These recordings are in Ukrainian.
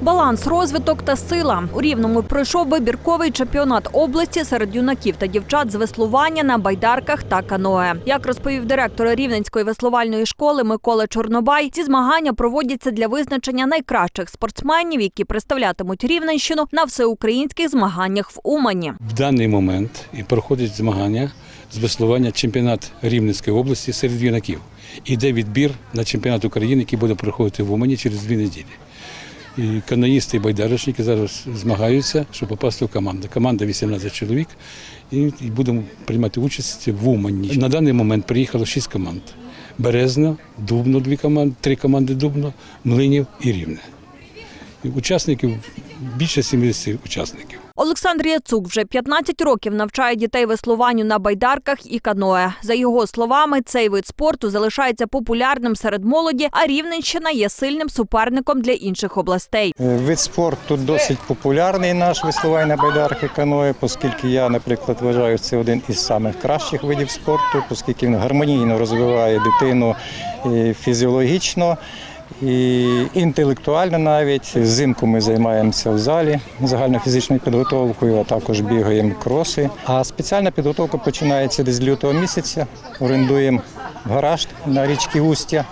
Баланс, розвиток та сила у рівному пройшов вибірковий чемпіонат області серед юнаків та дівчат з веслування на байдарках та каное. Як розповів директор Рівненської веслувальної школи Микола Чорнобай, ці змагання проводяться для визначення найкращих спортсменів, які представлятимуть Рівненщину на всеукраїнських змаганнях в Умані. В даний момент і проходять змагання з веслування чемпіонат Рівненської області серед юнаків. Іде відбір на чемпіонат України, який буде проходити в Умані через дві неділі. І каноїсти і байдарочники зараз змагаються, щоб попасти в команду. Команда 18 чоловік і, будемо приймати участь в Умані. На даний момент приїхало 6 команд. Березна, Дубно дві команди, три команди Дубно, Млинів і Рівне. Учасників більше 70 учасників. Олександр Яцук вже 15 років навчає дітей веслуванню на байдарках і каное. За його словами, цей вид спорту залишається популярним серед молоді, а Рівненщина є сильним суперником для інших областей. Е, Вид спорту досить популярний наш веслування на байдарки каное, оскільки я, наприклад, вважаю, це один із самих кращих видів спорту, оскільки він гармонійно розвиває дитину фізіологічно. І інтелектуально навіть взимку ми займаємося в залі загальнофізичною підготовкою, а також бігаємо кроси. А спеціальна підготовка починається десь з лютого місяця. Орендуємо гараж на річці Устя.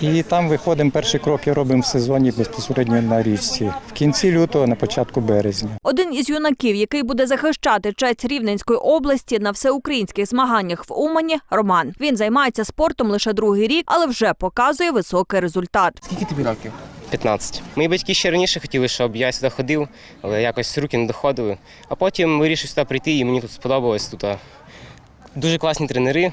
І там виходимо, перші кроки робимо в сезоні безпосередньо на річці. В кінці лютого, на початку березня. Один із юнаків, який буде захищати честь Рівненської області на всеукраїнських змаганнях в Умані, Роман. Він займається спортом лише другий рік, але вже показує високий результат. Скільки тобі років? 15. Мої батьки ще раніше хотіли, щоб я сюди ходив, але якось руки не доходили. А потім вирішив сюди прийти, і мені тут сподобалось. Тут дуже класні тренери,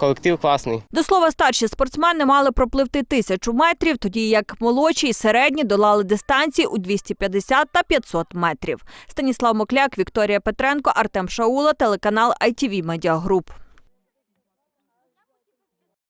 колектив класний. До слова, старші спортсмени мали пропливти тисячу метрів, тоді як молодші і середні долали дистанції у 250 та 500 метрів. Станіслав Мокляк, Вікторія Петренко, Артем Шаула, телеканал ITV Media Group.